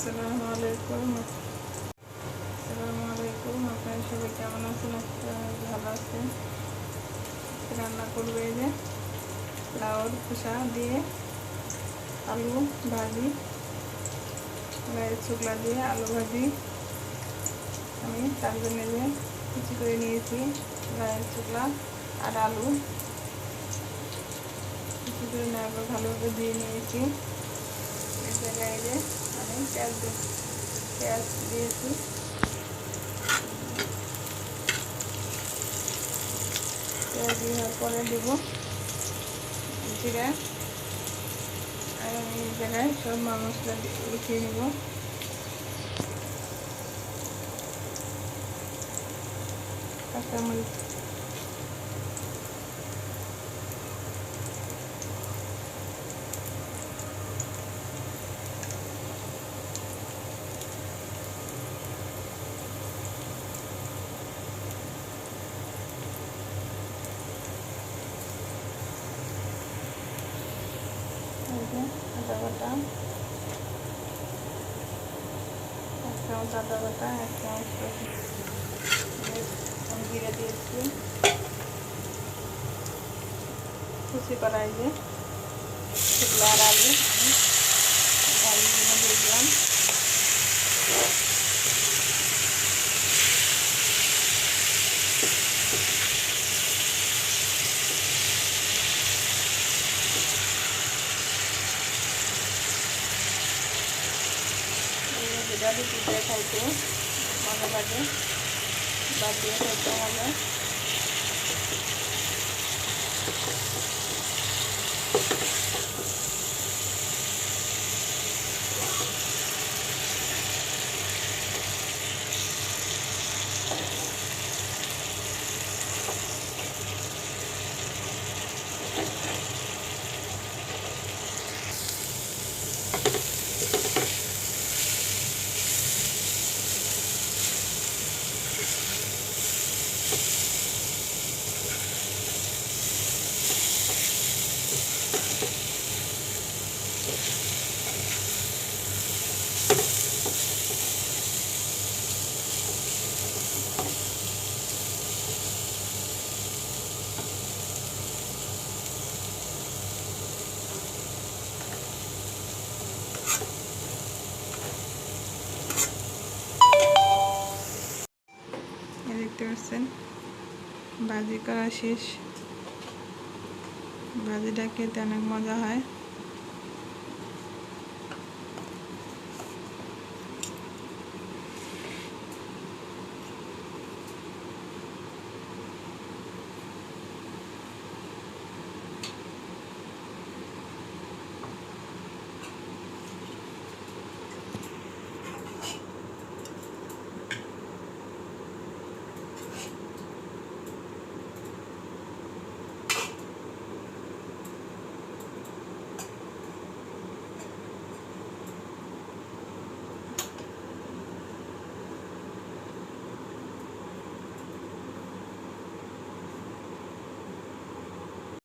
আসসালামু আলাইকুম। আসসালামু আলাইকুম, আপনারা সবাই কেমন আছেন? আজকে ভালো আছেন? রান্না করবে যে লাউর খোসা দিয়ে, আলু ভাজি গায়ের শুকলা দিয়ে আলু ভাজি। আমি তার জন্য যে কুচি করে নিয়েছি গায়ের শুকলা আর আলু। কুচি করে নেওয়ার পর ভালোভাবে দিয়ে নিয়েছি। এই আমি পেঁয়াজ পেঁয়াজ দিয়েছি। পেঁয়াজ দেওয়ার পরে দেব জিরা। আর আমি এই জায়গায় সব মশলা লিখিয়ে নেব। কাঁচামরিচ। हैं आधा बटा अकाउंट आधा बटा अकाउंट धीरे धीरे से उसी पर आइए डालिए রুটি দিয়ে খাইতে মজা লাগে বা দিয়ে খাইতে হবে। এই বাজি করা শেষ। ভাজিটা খেতে অনেক মজা হয়।